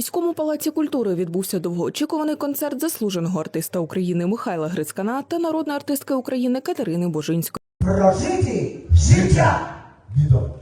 міському палаці культури відбувся довгоочікуваний концерт заслуженого артиста України Михайла Грицькана та народної артистки України Катерини Божинської. прожити життя. Відомо.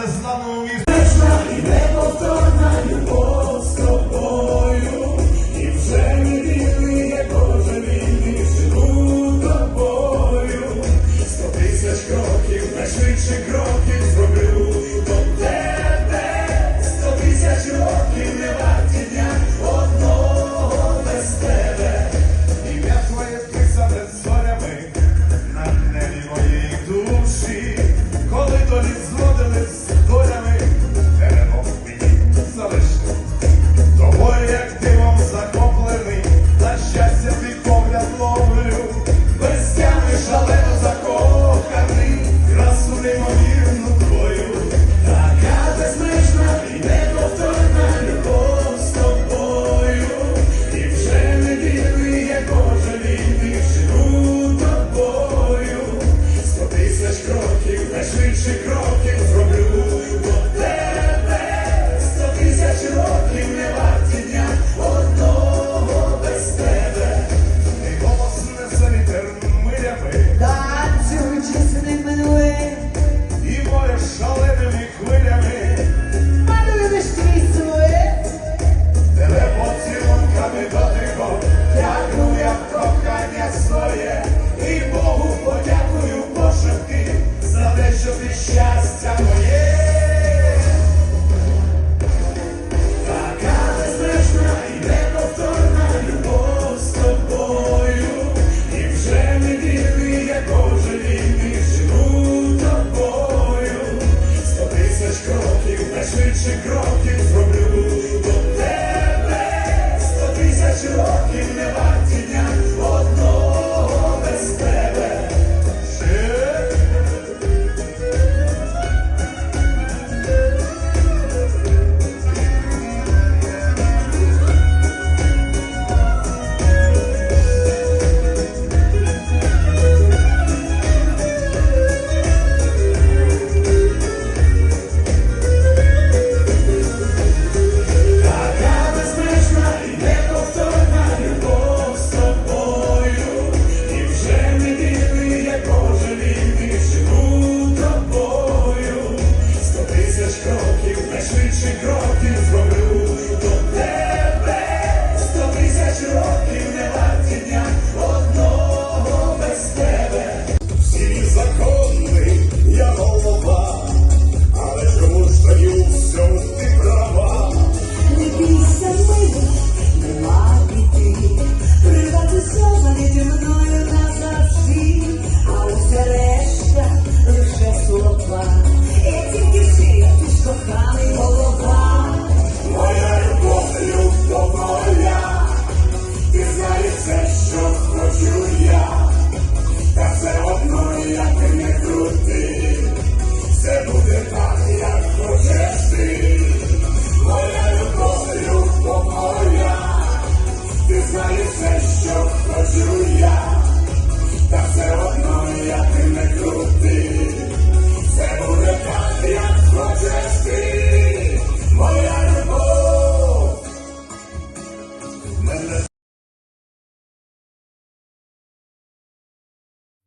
незламному місті. Вечна і неповторна любов з тобою, і вже не вільний, як Боже вільний, живу тобою. Сто тисяч кроків, найшвидший крок.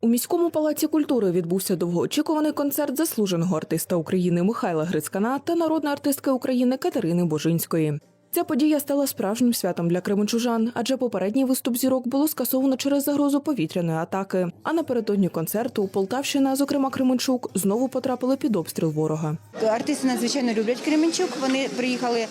У міському палаці культури відбувся довгоочікуваний концерт заслуженого артиста України Михайла Грицькана та народної артистки України Катерини Божинської. Ця подія стала справжнім святом для кременчужан, адже попередній виступ зірок було скасовано через загрозу повітряної атаки. А напередодні концерту Полтавщина, зокрема Кременчук, знову потрапили під обстріл ворога. Артисти надзвичайно люблять Кременчук. Вони приїхали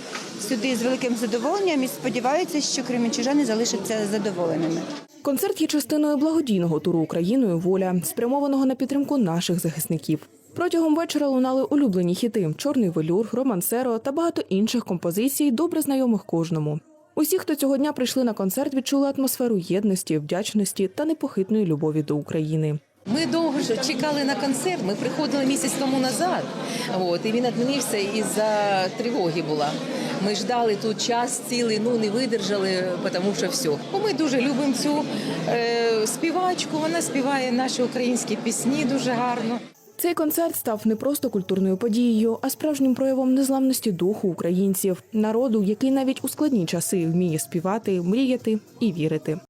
сюди з великим задоволенням і сподіваються, що кременчужани залишаться задоволеними. Концерт є частиною благодійного туру Україною Воля, спрямованого на підтримку наших захисників. Протягом вечора лунали улюблені хіти Чорний велюр, Романсеро та багато інших композицій, добре знайомих кожному. Усі, хто цього дня прийшли на концерт, відчули атмосферу єдності, вдячності та непохитної любові до України. Ми довго чекали на концерт. Ми приходили місяць тому назад. От, і він відмінився із-за тривоги була. Ми ждали тут час цілий, ну не видержали, тому що все. Ми дуже любимо цю е, співачку. Вона співає наші українські пісні дуже гарно. Цей концерт став не просто культурною подією, а справжнім проявом незламності духу українців, народу, який навіть у складні часи вміє співати, мріяти і вірити.